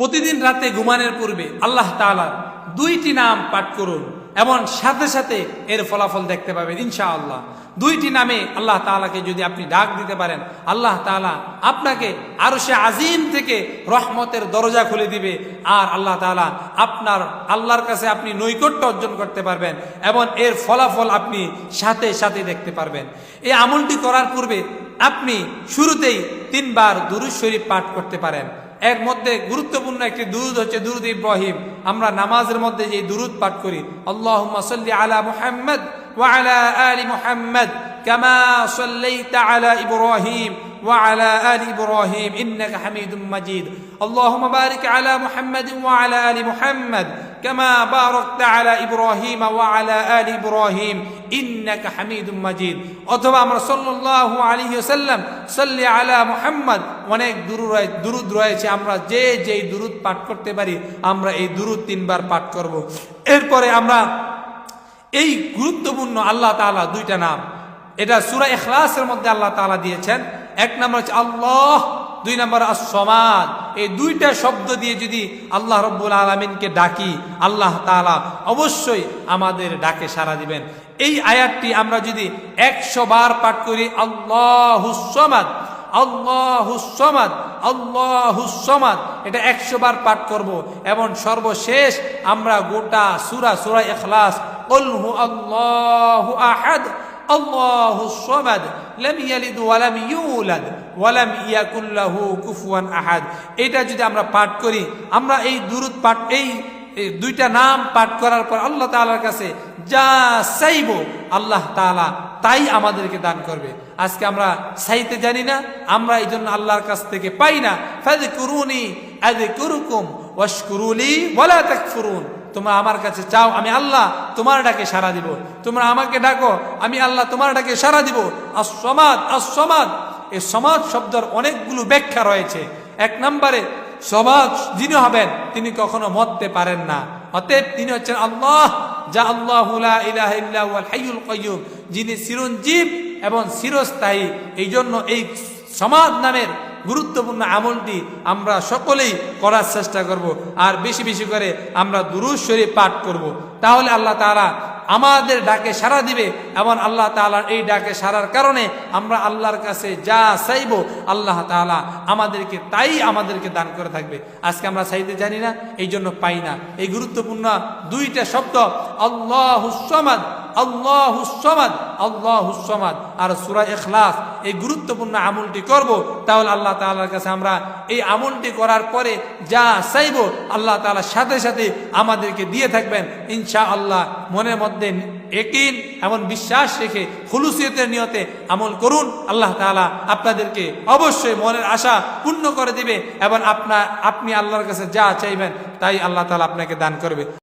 প্রতিদিন রাতে ঘুমানোর পূর্বে আল্লাহ তাআলার দুইটি নাম পাঠ করুন। এবং সাথে সাথে এর ফলাফল দেখতে পাবেন, ইনশাআল্লাহ। দুইটি নামে আল্লাহ তাআলাকে যদি আপনি ডাক দিতে পারেন, আল্লাহ তাআলা আপনাকে আরও সে আজিম থেকে রহমতের দরজা খুলে দিবে আর আল্লাহ তাআলা আপনার, আল্লাহর কাছে আপনি নৈকট্য অর্জন করতে পারবেন এবং এর ফলাফল আপনি সাথে সাথে দেখতে পারবেন। এই আমলটি করার পূর্বে আপনি শুরুতেই তিনবার দুরুদ শরীফ পাঠ করতে পারেন। এর মধ্যে গুরুত্বপূর্ণ একটি দুরুদ হচ্ছে দুরুদ ইব্রাহিম। আমরা নামাজের মধ্যে যে দুরুদ পাঠ করি আল্লাহ আলা মুহাম্মদ ওয়া আলা আলি মুহাম্মদ। كما صليت على إبراهيم وعلى آل إبراهيم إنك حميد مجيد اللهم بارك على محمد وعلى آل محمد كما باركت على إبراهيم وعلى آل إبراهيم إنك حميد مجيد অথবা আমরা সাল্লাল্লাহু আলাইহি ওয়াসাল্লাম সাল্লি আলা মুহাম্মদ অনেক দুরুদ রয়ে- দুরুদ রয়েছে আমরা যে যেই দুরুদ পাঠ করতে পারি আমরা এই দুরুদ তিনবার পাঠ করব এরপরে আমরা এই গুরুত্বপূর্ণ আল্লাহ তাআলা দুইটা নাম এটা সুরা এখলাসের মধ্যে আল্লাহ তালা দিয়েছেন। এক নম্বর হচ্ছে আল্লাহ, দুই নম্বর আসমাদ এই দুইটা শব্দ দিয়ে যদি আল্লাহ রব্বুল আলমিনকে ডাকি, আল্লাহ তালা অবশ্যই আমাদের ডাকে সাড়া দিবেন। এই আয়াতটি আমরা যদি একশো বার পাঠ করি আল্লাহুসমাদ আল্লাহুসমাদ আল্লাহুসমাদ এটা একশো বার পাঠ করব। এবং সর্বশেষ আমরা গোটা সুরা সুরা এখলাস আল্লাহু আহাদ الله الصمد لم يلد ولم يولد ولم يكن له كفوا أحد এটা যদি আমরা পাঠ করি আমরা এই দুরুদ পাঠ এই এই দুইটা নাম পাঠ করার পর আল্লাহ তাআলার কাছে যা চাইব আল্লাহ তাআলা তাই আমাদেরকে দান করবে আজকে আমরা চাইতে জানি না আমরা এই জন্য আল্লাহর কাছ থেকে পাই না ফাযকুরুনি আযকুরুকুম ওয়াশকুরুলি ওয়ালা তাকফুরুন তোমরা আমার কাছে চাও, আমি আল্লাহ তোমার ডাকে সাড়া দিব। তোমরা আমাকে ডাকো, আমি আল্লাহ তোমার ডাকে সাড়া দিব। আর সমাজ আর আসমাদ এই সমাজ শব্দের অনেকগুলো ব্যাখ্যা রয়েছে। এক নম্বরে, সমাজ যিনি হবেন, তিনি কখনো মরতে পারেন না। অতএব তিনি হচ্ছেন আল্লাহ, যা আল্লাহ যিনি চিরঞ্জীব এবং চিরস্থায়ী। এই জন্য এই সমাজ নামের গুরুত্বপূর্ণ আমলটি আমরা সকলেই করার চেষ্টা করব। আর বেশি বেশি করে আমরা দুরুজ শরীফ পাঠ করব। তাহলে আল্লাহ তাআলা আমাদের ডাকে সাড়া দিবে এবং আল্লাহ তাআলার এই ডাকে সারার কারণে আমরা আল্লাহর কাছে যা চাইব আল্লাহ তাআলা আমাদেরকে তাই আমাদেরকে দান করে থাকবে। আজকে আমরা চাইতে জানি না এই জন্য পাই না। এই গুরুত্বপূর্ণ দুইটা শব্দ, আল্লাহ সমাদ। আল্লাহ সমাদ আল্লাহ সমাদ। আর সুরা এখলাস এই গুরুত্বপূর্ণ আমলটি করব, তাহলে আল্লাহ তাআলার কাছে আমরা এই আমলটি করার পরে যা চাইব আল্লাহ তাআলার সাথে সাথে আমাদেরকে দিয়ে থাকবেন। ইনশা আল্লাহ মনের মধ্যে একিন এমন বিশ্বাস রেখে খুলুসিয়তের নিয়তে আমল করুন। আল্লাহ তাআলা আপনাদেরকে অবশ্যই মনের আশা পূর্ণ করে দিবে এবং আপনার আপনি আল্লাহর কাছে যা চাইবেন, তাই আল্লাহ তাআলা আপনাকে দান করবে।